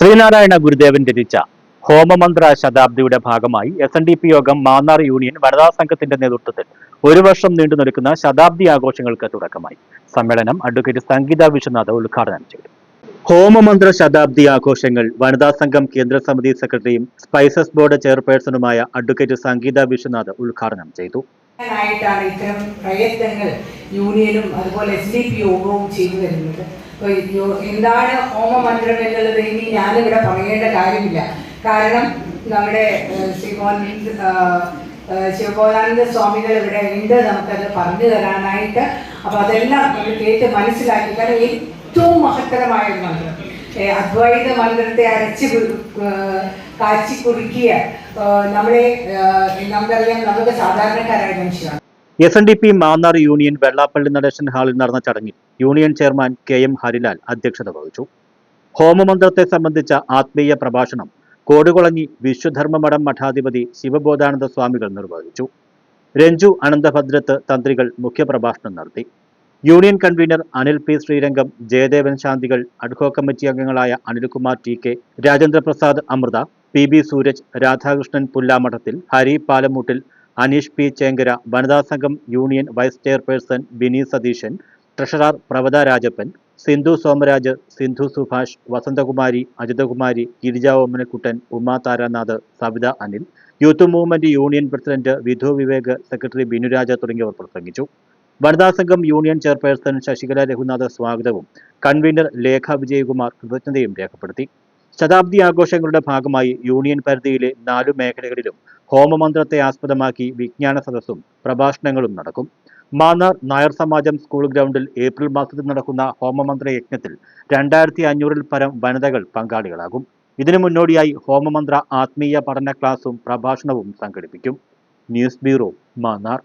ശ്രീനാരായണ ഗുരുദേവൻ രചിച്ച ഹോമമന്ത്ര ശതാബ്ദിയുടെ ഭാഗമായി എസ് എൻ ഡി പി യോഗം മാന്നാർ യൂണിയൻ വനിതാ സംഘത്തിന്റെ നേതൃത്വത്തിൽ ഒരു വർഷം നീണ്ടു നിൽക്കുന്ന ശതാബ്ദി ആഘോഷങ്ങൾക്ക് തുടക്കമായി. സമ്മേളനം അഡ്വക്കേറ്റ് സംഗീത വിശ്വനാഥ് ഉദ്ഘാടനം ചെയ്തു. ഹോമമന്ത്ര ശതാബ്ദി ആഘോഷങ്ങൾ വനിതാ സംഘം കേന്ദ്ര സമിതി സെക്രട്ടറിയും സ്പൈസസ് ബോർഡ് ചെയർപേഴ്സണുമായ അഡ്വക്കേറ്റ് സംഗീത വിശ്വനാഥ് ഉദ്ഘാടനം ചെയ്തു. ഇത്തരം പ്രയത്നങ്ങൾ യൂണിയനും അതുപോലെ എസ് ഡി പി യോഗവും ചെയ്തു വരുന്നത്. എന്താണ് ഹോമമന്ത്രം എന്നുള്ളത് ഇനി ഞാനിവിടെ പറയേണ്ട കാര്യമില്ല. കാരണം നമ്മുടെ ഏഹ്, ശിവഗോദാനന്ദ സ്വാമികൾ ഇവിടെ ഉണ്ട്. നമുക്കത് പറഞ്ഞു തരാനായിട്ട്. അപ്പോൾ അതെല്ലാം നമ്മൾ കേട്ട് മനസ്സിലാക്കി. കാരണം ഏറ്റവും മഹത്തരമായ ഒരു മന്ത്രം അദ്വൈത മന്ത്രത്തെ അരച്ച് കാച്ചി കുറുക്കിയ നമ്മളെ നമുക്കറിയാം നമുക്ക് സാധാരണക്കാരായ മനുഷ്യരാണ്. S N D P Mannar union Vellappally Natesan ഹാളിൽ നടന്ന ചടങ്ങിൽ union chairman K M Harilal അധ്യക്ഷത വഹിച്ചു. ഹോമമന്ത്രത്തെ സംബന്ധിച്ച ആത്മീയ പ്രഭാഷണം കോടുകുളഞ്ഞി വിശ്വധർമ്മമഠം മഠാധിപതി ശിവബോധാനന്ദ സ്വാമികൾ നിർവഹിച്ചു. രഞ്ജു അനന്തഭദ്രത്ത് തന്ത്രികൾ മുഖ്യപ്രഭാഷണം നടത്തി. Union convener Anil P Sreerangam Jayadevan ശാന്തികൾ ad hoc committee അംഗങ്ങളായ Anilkumar T K Rajendraprasad Amritha P B Sooraj Radhakrishnan Pullamadathil Hari Palamoottil Aneesh P Chenkara വനിതാ സംഘം union vice chairperson Bini Satheesan treasurer Pravatha Rajappan Sindhu Somaraj Sindhu Subhash Vasanthakumari Ajithakumari Girija Omanakuttan Uma Tharanath Savitha Anil youth movement union president Vidhu Vivek secretary Binuraja തുടങ്ങിയവർ പ്രസംഗിച്ചു. വനിതാ സംഘം union chairperson Sasikala Raghunath സ്വാഗതവും convener Lekha Vijayakumar കൃതജ്ഞതയും രേഖപ്പെടുത്തി. ശതാബ്ദി ആഘോഷങ്ങളുടെ ഭാഗമായി യൂണിയൻ പരിധിയിലെ നാലു മേഖലകളിലും ഹോമമന്ത്രത്തെ ആസ്പദമാക്കി വിജ്ഞാന സദസ്സും പ്രഭാഷണങ്ങളും നടക്കും. മാന്നാർ നായർ സമാജം സ്കൂൾ ഗ്രൗണ്ടിൽ ഏപ്രിൽ മാസത്തിൽ നടക്കുന്ന ഹോമമന്ത്ര യജ്ഞത്തിൽ രണ്ടായിരത്തി അഞ്ഞൂറിൽ പരം വനിതകൾ പങ്കാളികളാകും. ഇതിനു മുന്നോടിയായി ഹോമമന്ത്ര ആത്മീയ പഠന ക്ലാസും പ്രഭാഷണവും സംഘടിപ്പിക്കും. News bureau Mannar.